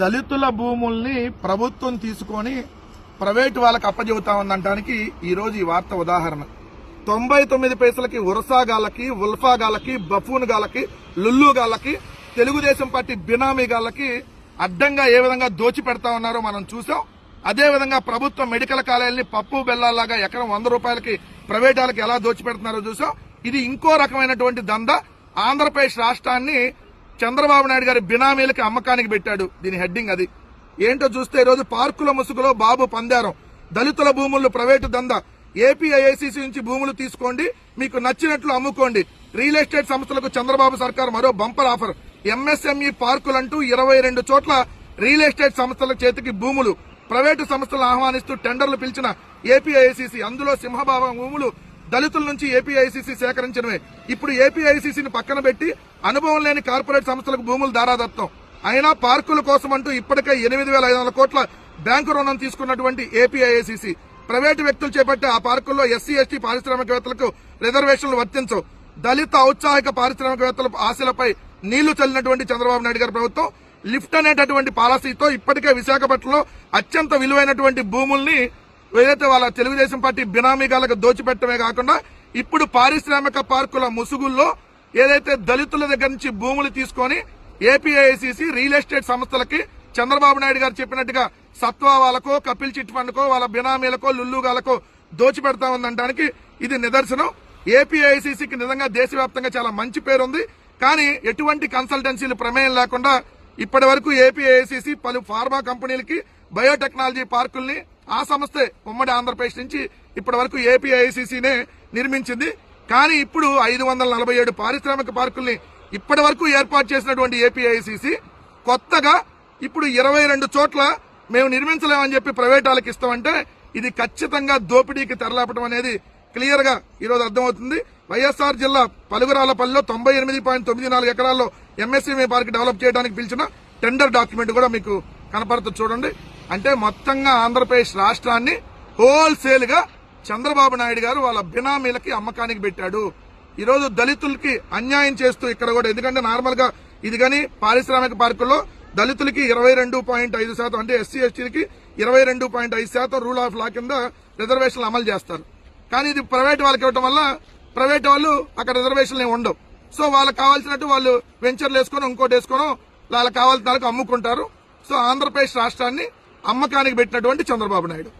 దళితుల భూముల్ని ప్రభుత్వం తీసుకొని ప్రైవేటు వాళ్ళకి అప్పజెబుతా ఉందనడానికి ఈరోజు ఈ వార్త ఉదాహరణ. తొంభై తొమ్మిది పైసలకి ఉరసాగాళ్ళకి ఉల్ఫాగాళ్ళకి లుల్లు గాలకి తెలుగుదేశం పార్టీ బినామీ గాలకి అడ్డంగా ఏ విధంగా దోచి పెడతా ఉన్నారో మనం చూసాం. అదేవిధంగా ప్రభుత్వ మెడికల్ కాలేజీని పప్పు బెల్లాలాగా ఎకరం వంద రూపాయలకి ప్రైవేట్ వాళ్ళకి ఎలా దోచిపెడుతున్నారో చూసాం. ఇది ఇంకో రకమైనటువంటి దంద. ఆంధ్రప్రదేశ్ రాష్ట్రాన్ని చంద్రబాబు నాయుడు గారి బినామీలకి అమ్మకానికి పెట్టాడు దీని హెడ్డింగ్ అది. ఏంటో చూస్తే ఈరోజు పార్కుల ముసుగులో బాబు పందారం. దళితుల భూములు ప్రైవేటు దంద. ఏపీఐఐసిసి నుంచి భూములు తీసుకోండి మీకు నచ్చినట్లు అమ్ముకోండి. రియల్ ఎస్టేట్ సంస్థలకు చంద్రబాబు సర్కార్ మరో బంపర్ ఆఫర్. ఎంఎస్ఎంఈ పార్కులంటూ ఇరవై రెండు చోట్ల రియల్ ఎస్టేట్ సంస్థల చేతికి భూములు. ప్రైవేటు సంస్థలను ఆహ్వానిస్తూ టెండర్లు పిలిచిన ఏపీఐసిసి అందులో సింహభావం భూములు దళితుల నుంచి ఏపీఐసిసి సేకరించడమే. ఇప్పుడు ఏపీఐసీసీని పక్కన పెట్టి అనుభవం లేని కార్పొరేట్ సంస్థలకు భూములు దారాదత్తం. అయినా పార్కుల కోసం అంటూ ఇప్పటికే ఎనిమిది వేల ఐదు వందల కోట్ల బ్యాంకు రుణం తీసుకున్నటువంటి ఏపీఐసిసి ప్రైవేటు వ్యక్తులు చేపట్టే ఆ పార్కుల్లో ఎస్సీ ఎస్టీ పారిశ్రామికవేత్తలకు రిజర్వేషన్లు వర్తించవు. దళిత ఔత్సాహిక పారిశ్రామికవేత్తల ఆశలపై నీళ్ళు చల్లినటువంటి చంద్రబాబు నాయుడు గారి ప్రభుత్వం లిఫ్ట్ అనేటటువంటి పాలసీతో ఇప్పటికే విశాఖపట్నంలో అత్యంత విలువైనటువంటి భూముల్ని ఏదైతే వాళ్ళ తెలుగుదేశం పార్టీ బినామీగాలకు దోచిపెట్టమే కాకుండా ఇప్పుడు పారిశ్రామిక పార్కుల ముసుగుల్లో ఏదైతే దళితుల దగ్గర నుంచి భూములు తీసుకొని ఏపీఐసిసి రియల్ ఎస్టేట్ సంస్థలకి చంద్రబాబు నాయుడు గారు చెప్పినట్టుగా సత్వా వాళ్ళకో కపిల్ చిట్ ఫండ్కో వాళ్ళ బినామీలకో లుల్లుగాలకో దోచిపెడతా ఉందనడానికి ఇది నిదర్శనం. ఏపీఐసిసికి నిజంగా దేశవ్యాప్తంగా చాలా మంచి పేరుంది. కానీ ఎటువంటి కన్సల్టెన్సీలు ప్రమేయం లేకుండా ఇప్పటి వరకు ఏపీఐసిసి పలు ఫార్మా కంపెనీలకి బయోటెక్నాలజీ పార్కుల్ని ఆ సంస్థే ఉమ్మడి ఆంధ్రప్రదేశ్ నుంచి ఇప్పటి వరకు ఏపీఐసిసినే నిర్మించింది. కానీ ఇప్పుడు ఐదు వందల నలభై ఏడు పారిశ్రామిక పార్కుల్ని ఇప్పటి వరకు ఏర్పాటు చేసినటువంటి ఏపీఐసిసి కొత్తగా ఇప్పుడు ఇరవై రెండు చోట్ల మేము నిర్మించలేమని చెప్పి ప్రైవేట్ వాళ్ళకి ఇస్తామంటే ఇది ఖచ్చితంగా దోపిడీకి తెరలేపడం అనేది క్లియర్గా ఈరోజు అర్థమవుతుంది. వైఎస్ఆర్ జిల్లా పలుగురాలపల్లిలో తొంభై ఎనిమిది పాయింట్ తొమ్మిది నాలుగు ఎకరాల్లో ఎంఎస్ఎంఏ పార్క్ డెవలప్ చేయడానికి పిలిచిన టెండర్ డాక్యుమెంట్ కూడా మీకు కనపడుతుంది చూడండి. అంటే మొత్తంగా ఆంధ్రప్రదేశ్ రాష్ట్రాన్ని హోల్సేల్గా చంద్రబాబు నాయుడు గారు వాళ్ళ బినామీలకి అమ్మకానికి పెట్టాడు. ఈరోజు దళితులకి అన్యాయం చేస్తూ ఇక్కడ కూడా ఎందుకంటే నార్మల్గా ఇది కానీ పారిశ్రామిక పార్కుల్లో దళితులకి ఇరవై రెండు పాయింట్ ఐదు శాతం అంటే ఎస్సీ ఎస్టీలకి ఇరవై రెండు పాయింట్ ఐదు శాతం రూల్ ఆఫ్ లా కింద రిజర్వేషన్లు అమలు చేస్తారు. కానీ ఇది ప్రైవేట్ వాళ్ళకి ఇవ్వడం వల్ల ప్రైవేట్ వాళ్ళు అక్కడ రిజర్వేషన్లు ఉండవు. సో వాళ్ళకి కావాల్సినట్టు వాళ్ళు వెంచర్లు వేసుకొని ఇంకోటి వేసుకోవడం వాళ్ళకి కావాల్సిన అమ్ముకుంటారు. సో ఆంధ్రప్రదేశ్ రాష్ట్రాన్ని అమ్మకానికి పెట్టినటువంటి చంద్రబాబు నాయుడు.